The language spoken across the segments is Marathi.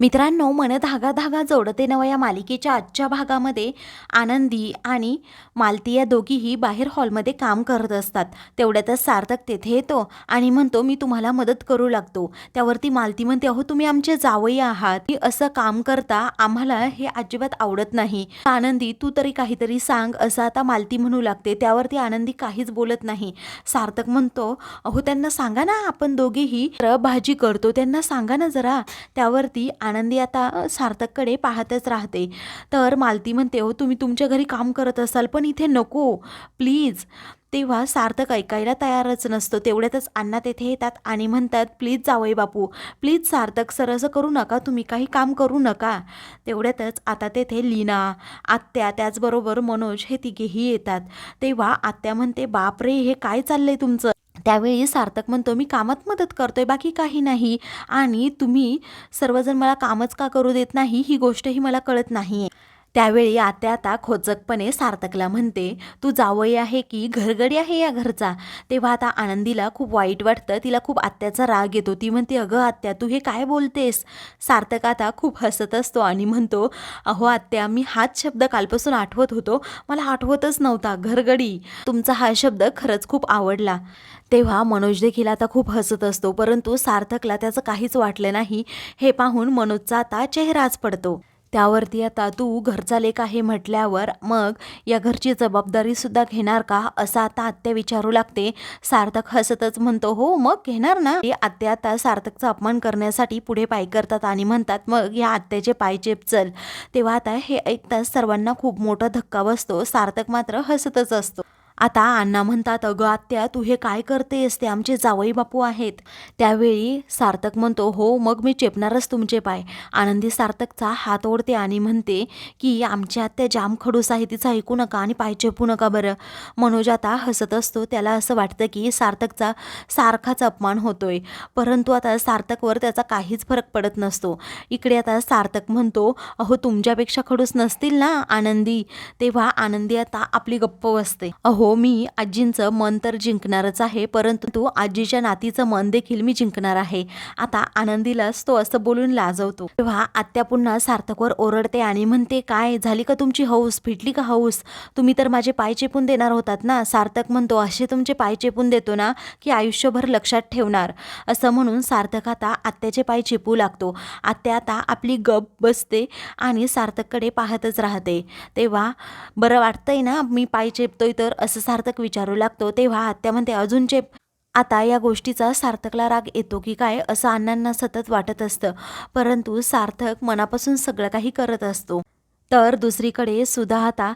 मित्रांनो मन धागा धागा जोडते नवा या मालिकेच्या आजच्या भागामध्ये. आनंदी आणि मालती या दोघीही बाहेर हॉलमध्ये काम करत असतात. तेवढ्यातच सार्थक तेथे येतो आणि म्हणतो मी तुम्हाला मदत करू लागतो. त्यावरती मालती म्हणते अहो तुम्ही आमचे जावई आहात. की असं काम करता आम्हाला हे अजिबात आवडत नाही. आनंदी तू तरी काहीतरी सांग. असं आता मालती म्हणू लागते. त्यावरती आनंदी काहीच बोलत नाही. सार्थक म्हणतो अहो त्यांना सांगा ना आपण दोघेही र भाजी करतो. त्यांना सांगा ना जरा. त्यावरती आनंदी आता सार्थककडे पाहतच राहते. तर मालती म्हणते हो तुम्ही तुमच्या घरी काम करत असाल पण इथे नको प्लीज. तेव्हा सार्थक ऐकायला तयारच नसतो. तेवढ्यातच अण्णा तेथे येतात आणि म्हणतात प्लीज जावई बापू प्लीज सार्थक सर असं करू नका तुम्ही काही काम करू नका. तेवढ्यातच आता तेथे लीना आत्या त्याचबरोबर मनोज हे तिघेही येतात. तेव्हा आत्या म्हणते बापरे हे काय चाललंय तुमचं? त्यावेळी सार्थक म्हणतो मी कामात मदत करतोय बाकी काही नाही. आणि तुम्ही सर्वजण मला कामच का करू देत नाही? ही गोष्टही मला कळत नाही त्यावेळी आत्या आता खोचकपणे सार्थकला म्हणते तू जावई आहे की घरगडी आहे या घरचा? तेव्हा आता आनंदीला खूप वाईट वाटतं तिला खूप आत्याचा राग येतो. ती म्हणते अगं आत्या तू हे काय बोलतेस? सार्थक आता खूप हसत असतो आणि म्हणतो अहो आत्या मी हाच शब्द कालपासून आठवत होतो. मला आठवतच नव्हता. घरगडी. तुमचा हा शब्द खरंच खूप आवडला. तेव्हा मनोज देखील आता खूप हसत असतो परंतु सार्थकला त्याचं काहीच वाटलं नाही. हे पाहून मनोजचा आता चेहराच पडतो. त्यावरती आता तू घरचा लेख आहे म्हटल्यावर मग या घरची जबाबदारीसुद्धा घेणार का? असं आता आत्या विचारू लागते. सार्थक हसतच म्हणतो हो मग घेणार ना? ते आत्या आता सार्थकचा अपमान करण्यासाठी पुढे पाय करतात आणि म्हणतात मग या आत्याचे पाय चेप चल तेव्हा आता हे ऐकताच सर्वांना खूप मोठा धक्का बसतो. सार्थक मात्र हसतच असतो. आता अण्णा म्हणतात अगं आत्या तू हे काय करतेस? ते आमचे जावई बापू आहेत. त्यावेळी सार्थक म्हणतो हो मग मी चेपणारच तुमचे पाय. आनंदी सार्थकचा हात ओढते आणि म्हणते की आमची आत्या जाम खडूस आहे तिचं ऐकू नका आणि पाय चेपू नका बरं. मनोज आता हसत असतो. त्याला असं वाटतं की सार्थकचा सारखाच अपमान होतोय. परंतु आता सार्थकवर त्याचा काहीच फरक पडत नसतो. इकडे आता सार्थक म्हणतो अहो तुमच्यापेक्षा खडूस नसतील ना आनंदी? तेव्हा आनंदी आता आपली गप्प बसते. अहो हो, मी आजींचं मन तर जिंकणारच आहे परंतु आजीच्या नातीचं मन देखील मी जिंकणार आहे. आता आनंदीलाच तो असं बोलून लाजवतो. तेव्हा आत्या पुन्हा सार्थकवर ओरडते आणि म्हणते काय झाली का तुमची हौस? फिटली का हौस? तुम्ही तर माझे पाय चेपून देणार होतात ना? सार्थक म्हणतो असे तुमचे पाय चेपून देतो ना की आयुष्यभर लक्षात ठेवणार. असं म्हणून सार्थक आता आत्याचे पाय चेपू लागतो. आत्या आता आपली गप बसते आणि सार्थककडे पाहतच राहते. तेव्हा बरं वाटतंय ना मी पाय चेपतोय तर? असं सार्थक विचारू लागतो तेव्हा आत्या म्हणते अजून आता या गोष्टीचा सार्थकला राग येतो की काय असं अण्णांना सतत वाटत असतं. परंतु सार्थक मनापासून सगळं काही करत असतो. तर दुसरीकडे सुद्धा आता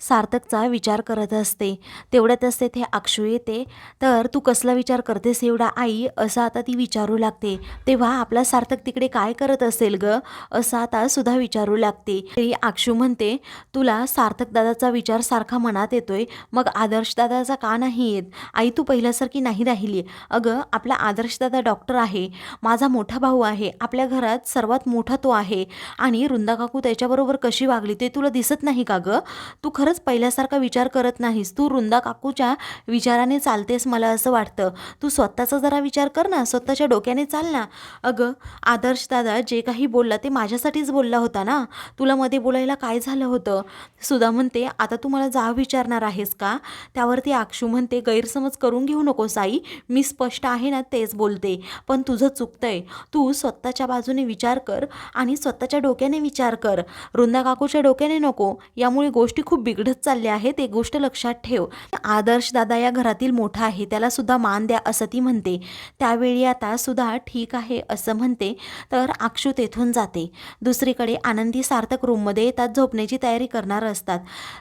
सार्थकचा विचार करत असते. तेवढ्यातच तेथे अक्षू येते. तर तू कसला विचार करतेस एवढा आई? असं आता ती विचारू लागते. तेव्हा आपला सार्थक तिकडे काय करत असेल ग? असं आता सुद्धा विचारू लागते. तरी अक्षू म्हणते तुला सार्थक दादाचा विचार सारखा मनात येतोय. मग आदर्श दादाचा का नाही येत? आई तू पहिल्यासारखी नाही राहिली. अगं आपला आदर्श दादा डॉक्टर आहे. माझा मोठा भाऊ आहे. आपल्या घरात सर्वात मोठा तो आहे. आणि वृंदा काकू त्याच्याबरोबर कशी वागली ते तुला दिसत नाही का गं? तू खरंच पहिल्यासारखा विचार करत नाहीस. तू रुंदा काकूच्या विचाराने चालतेस मला असं वाटतं. तू स्वतःचा जरा विचार कर ना. स्वतःच्या डोक्याने चाल ना. अगं आदर्श दादा जे काही बोलला ते माझ्यासाठीच बोलला होता ना? तुला मध्ये बोलायला काय झालं होतं? सुधा म्हणते आता तू मला जा विचारणार आहेस का? त्यावरती आक्षू म्हणते गैरसमज करून घेऊ नको साई. मी स्पष्ट आहे ना तेच बोलते. पण तुझं चुकतंय. तू स्वतःच्या बाजूने विचार कर आणि स्वतःच्या डोक्याने विचार कर. रुंदा काकू काकूच्या डोक्याने नको. यामुळे गोष्टी खूप बिघडत चालल्या आहेत एक गोष्ट लक्षात ठेव. आदर्श दादा या घरातील मोठा आहे त्याला सुद्धा मान द्या असं ती म्हणते. त्यावेळी आता सुद्धा ठीक आहे असं म्हणते तर अक्षू तेथून जाते. दुसरीकडे आनंदी सार्थक रूममध्ये येतात झोपण्याची तयारी करणार असतात.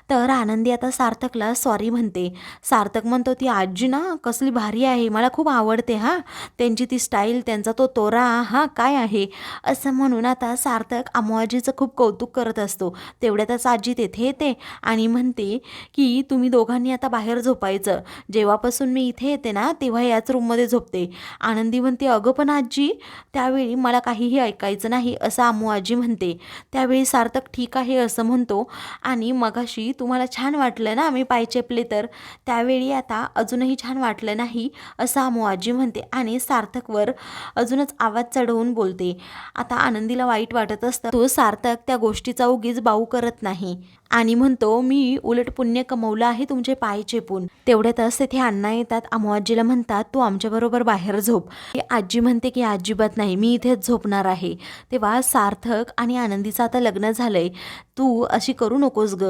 तर आनंदी आता सार्थकला सॉरी म्हणते. सार्थक म्हणतो ती आजी ना कसली भारी आहे मला खूप आवडते हा. त्यांची ती स्टाईल त्यांचा तो तोरा हा काय आहे? असं म्हणून आता सार्थक आमोआजीचं खूप कौतुक करत असतो. असतो तेवढ्यातच आजी तेथे येते आणि म्हणते की तुम्ही दोघांनी आता बाहेर झोपायचं. जेव्हापासून मी इथे येते ना तेव्हा याच रूममध्ये झोपते. आनंदी म्हणते अगं पण आजी त्यावेळी मला काहीही ऐकायचं नाही असं आमू आजी म्हणते. त्यावेळी सार्थक ठीक आहे असं म्हणतो आणि मगाशी तुम्हाला छान वाटलं ना आम्ही पाय चेपले तर. त्यावेळी आता अजूनही छान वाटलं नाही असं आमू आजी म्हणते आणि सार्थकवर अजूनच आवाज चढवून बोलते. आता आनंदीला वाईट वाटत असतं. तो सार्थक त्या गोष्टीचा उगीच बाऊ करत नाही. आणि म्हणतो मी उलट पुण्य कमवलं आहे तुमचे पाय चेपून. तेवढ्यातच तिथे अण्णा येतात. आजीला म्हणतात तू आमच्याबरोबर बाहेर झोप. आजी म्हणते की अजिबात नाही मी इथेच झोपणार आहे. तेव्हा सार्थक आणि आनंदीचं आता लग्न झालंय. तू अशी करू नकोस ग.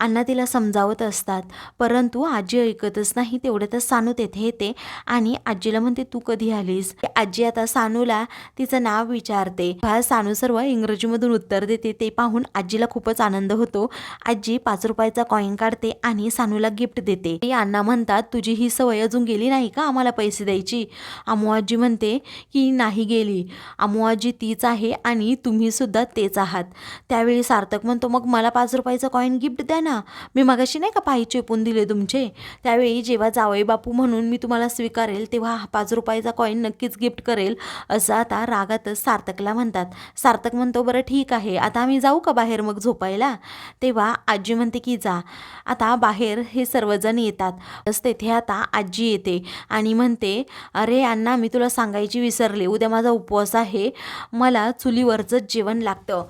अण्णा तिला समजावत असतात. परंतु आजी ऐकतच नाही तेवढ्यातच सानू तेथे येते. आणि आजीला म्हणते तू कधी आलीस? आजी आता सानूला तिचं नाव विचारते. सानू सर्व इंग्रजीमधून उत्तर देते. ते पाहून आजीला खूपच आनंद होतो. आजी पाच रुपयाचा कॉईन काढते आणि सानूला गिफ्ट देते. ते अण्णा म्हणतात तुझी ही सवय अजून गेली नाही का आम्हाला पैसे द्यायची? आजी म्हणते की नाही गेली. आजी तीच आहे आणि तुम्ही सुद्धा तेच आहात. त्यावेळी सार्थक म्हणतो मग मला पाच रुपयाचा कॉईन गिफ्ट द्या ना. मी मगाशी नाही का पायी चेपून दिले तुमचे? त्यावेळी जेव्हा जावई बापू म्हणून मी तुम्हाला स्वीकारेल तेव्हा हा पाच रुपयाचा कॉईन नक्कीच गिफ्ट करेल असं आता रागातच सार्थकला म्हणतात. सार्थक म्हणतो बरं ठीक आहे आता आम्ही जाऊ का बाहेर मग झोपायला तेव्हा आजी म्हणते की जा. आता बाहेर हे सर्वजण येतात. तस तेथे आता आजी येते आणि म्हणते अरे अण्णा मी तुला सांगायची विसरले. उद्या माझा उपवास आहे. मला चुलीवरचंच जेवण लागतं.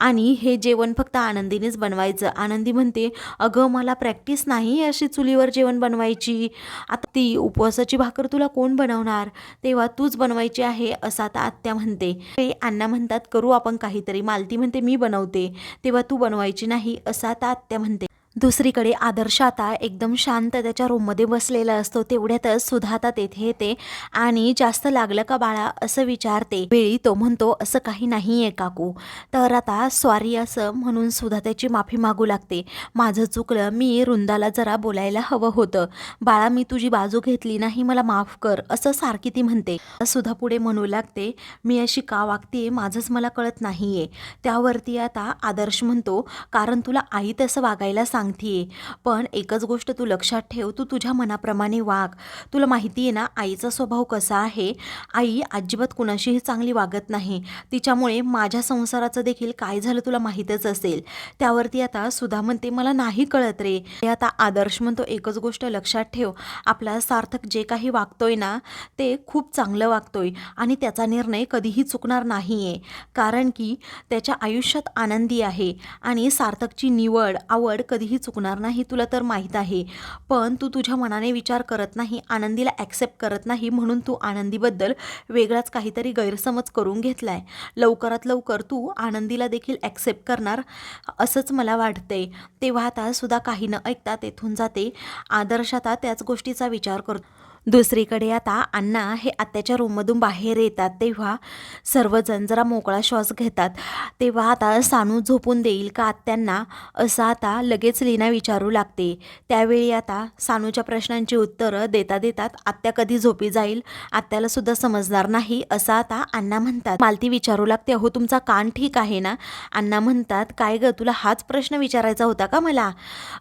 आणि हे जेवण फक्त आनंदीनेच बनवायचं. आनंदी म्हणते अगं मला प्रॅक्टिस नाही अशी चुलीवर जेवण बनवायची. आता ती उपवासाची भाकर तुला कोण बनवणार? तेव्हा तूच बनवायची आहे असं आता आत्या म्हणते. ते अण्णा म्हणतात करू आपण काहीतरी मालती म्हणते मी बनवते. तेव्हा तू बनवायची नाही असं आता आत्या म्हणते. दुसरीकडे आदर्श आता एकदम शांत त्याच्या रूममध्ये बसलेला असतो तेवढ्यातच सुधाता तेथे येते आणि जास्त लागलं का बाळा? असं विचारते. वेळी तो म्हणतो असं काही नाही आहे काकू. तर आता स्वारी असं म्हणून सुद्धा त्याची माफी मागू लागते. माझं चुकलं मी रुंदाला जरा बोलायला हवं होतं. बाळा मी तुझी बाजू घेतली नाही मला माफ कर असं सारखी ती म्हणते. सुधा पुढे म्हणू लागते मी अशी का वागते माझंच मला कळत नाहीये. त्यावरती आता आदर्श म्हणतो कारण तुला आई तसं वागायला सांगतीये पण एकच गोष्ट तू लक्षात ठेव तू तुझ्या मनाप्रमाणे वाग. तुला माहिती आहे ना आईचा स्वभाव कसा आहे? आई अजिबात कुणाशीही चांगली वागत नाही. तिच्यामुळे माझ्या संसाराचं देखील काय झालं तुला माहीतच असेल. त्यावरती आता सुधा म्हणते मला नाही कळत रे. आता आदर्श म्हणतो एकच गोष्ट लक्षात ठेव. आपला सार्थक जे काही वागतोय ना ते खूप चांगलं वागतोय आणि त्याचा निर्णय कधीही चुकणार नाही आहे कारण की त्याच्या आयुष्यात आनंदी आहे आणि सार्थकची निवड आवड कधी कधीही चुकणार नाही तुला तर माहीत आहे. पण तू तुझ्या मनाने विचार करत नाही आनंदीला ॲक्सेप्ट करत नाही म्हणून तू आनंदीबद्दल वेगळाच काहीतरी गैरसमज करून घेतलाय. लवकरात लवकर तू आनंदीला देखील ॲक्सेप्ट करणार असंच मला वाटतंय. तेव्हा आता सुद्धा काही न ऐकता तेथून जाते. आदर्श आता त्याच गोष्टीचा विचार करतो. दुसरीकडे आता अण्णा हे आत्याच्या रूममधून बाहेर येतात तेव्हा सर्वजण जरा मोकळा श्वास घेतात. तेव्हा आता सानू झोपून देईल का आत्यांना? असं आता लगेच लीना विचारू लागते. त्यावेळी आता सानूच्या प्रश्नांची उत्तरं देता देतात आत्या कधी झोपी जाईल? आत्याला सुद्धा समजणार नाही असं आता अण्णा म्हणतात. मालती विचारू लागते अहो तुमचा कान ठीक आहे ना? अण्णा म्हणतात काय गं तुला हाच प्रश्न विचारायचा होता का मला?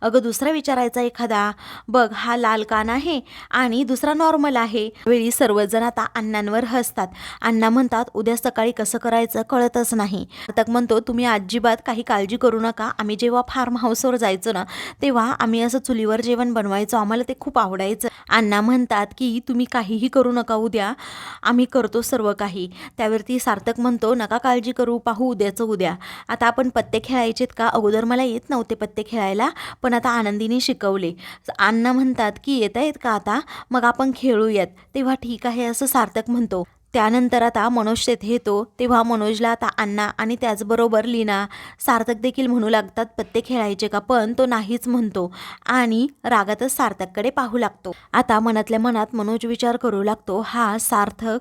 अगं दुसरा विचारायचा एखादा. बघ हा लाल कान आहे आणि दुसरा नॉर्मल आहे. वेळी सर्वजण आता अण्णांवर हसतात. अण्णा म्हणतात उद्या सकाळी कसं करायचं कळतच नाही. तक म्हणतो तुम्ही अजिबात काही काळजी करू नका. आम्ही जेव्हा फार्म हाऊसवर जायचो ना तेव्हा आम्ही असं चुलीवर जेवण बनवायचो. आम्हाला ते खूप आवडायचं. अण्णा म्हणतात की तुम्ही काहीही करू नका उद्या. आम्ही करतो सर्व काही. त्यावरती सार्थक म्हणतो नका काळजी करू पाहू उद्याचं उद्या. आता आपण पत्ते खेळायचेत का? अगोदर मला येत नव्हते पत्ते खेळायला पण आता आनंदीने शिकवले. अण्णा म्हणतात की येत आहेत का आता? मग आपण खेळूयात. तेव्हा ठीक आहे असं सार्थक म्हणतो. त्यानंतर आता मनोज तेथे येतो. तेव्हा मनोजला आता अण्णा आणि त्याचबरोबर लीना सार्थक देखील म्हणू लागतात पत्ते खेळायचे का? पण तो नाहीच म्हणतो आणि रागातच सार्थककडे पाहू लागतो. आता मनातल्या मनात मनोज विचार करू लागतो हा सार्थक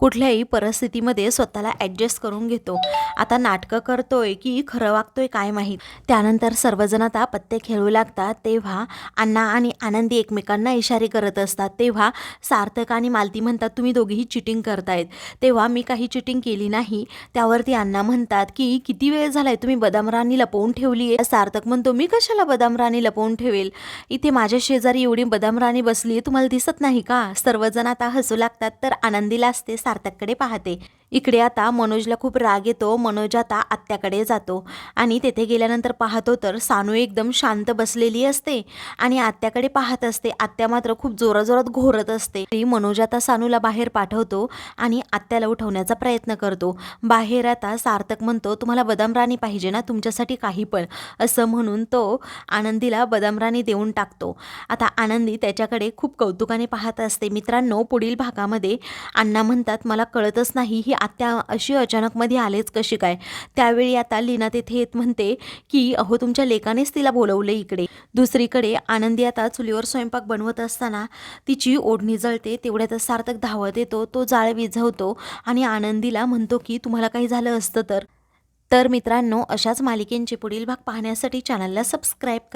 कुठल्याही परिस्थितीमध्ये स्वतःला ॲडजस्ट करून घेतो. आता नाटकं करतोय की खरं वागतोय काय माहीत? त्यानंतर सर्वजण आता पत्ते खेळू लागतात. तेव्हा अण्णा आणि आनंदी एकमेकांना इशारे करत असतात. तेव्हा सार्थक आणि मालती म्हणतात तुम्ही दोघेही चिटिंग करतायत. तेव्हा मी काही चिटिंग केली नाही. त्यावरती अण्णा म्हणतात की किती वेळ झालाय? तुम्ही बदाम राणी लपवून ठेवली आहे सार्थक म्हणतो मी कशाला बदाम राणी लपवून ठेवेल? इथे माझ्या शेजारी एवढी बदाम राणी बसली आहे तुम्हाला दिसत नाही का? सर्वजण आता हसू लागतात तर आनंदीला असते. सार्थककडे पाहते. इकडे आता मनोजला खूप राग येतो. मनोज आता आत्याकडे जातो. आणि तेथे गेल्यानंतर पाहतो तर सानू एकदम शांत बसलेली असते आणि आत्याकडे पाहत असते. आत्या मात्र खूप जोराजोरात घोरत असते. मनोज आता सानूला बाहेर पाठवतो आणि आत्याला उठवण्याचा प्रयत्न करतो. बाहेर आता सार्थक म्हणतो तुम्हाला बदाम राणी पाहिजे ना? तुमच्यासाठी काही पण. असं म्हणून तो आनंदीला बदाम राणी देऊन टाकतो. आता आनंदी त्याच्याकडे खूप कौतुकाने पाहत असते. मित्रांनो पुढील भागामध्ये अण्णा म्हणतात मला कळतच नाही ही आत्या अशी अचानक मध्ये आलेच कशी काय? त्यावेळी आता लीना तेथे येत म्हणते की अहो तुमच्या लेकानेच तिला बोलवलं इकडे. दुसरीकडे आनंदी आता चुलीवर स्वयंपाक बनवत असताना तिची ओढणी जळते तेवढ्यातच सार्थक धावत येतो तो जाळ विझवतो आणि आनंदीला म्हणतो की तुम्हाला काही झालं असतं तर? तर मित्रांनो अशाच मालिकेंचे पुढील भाग पाहण्यासाठी चॅनलला सबस्क्राईब करा.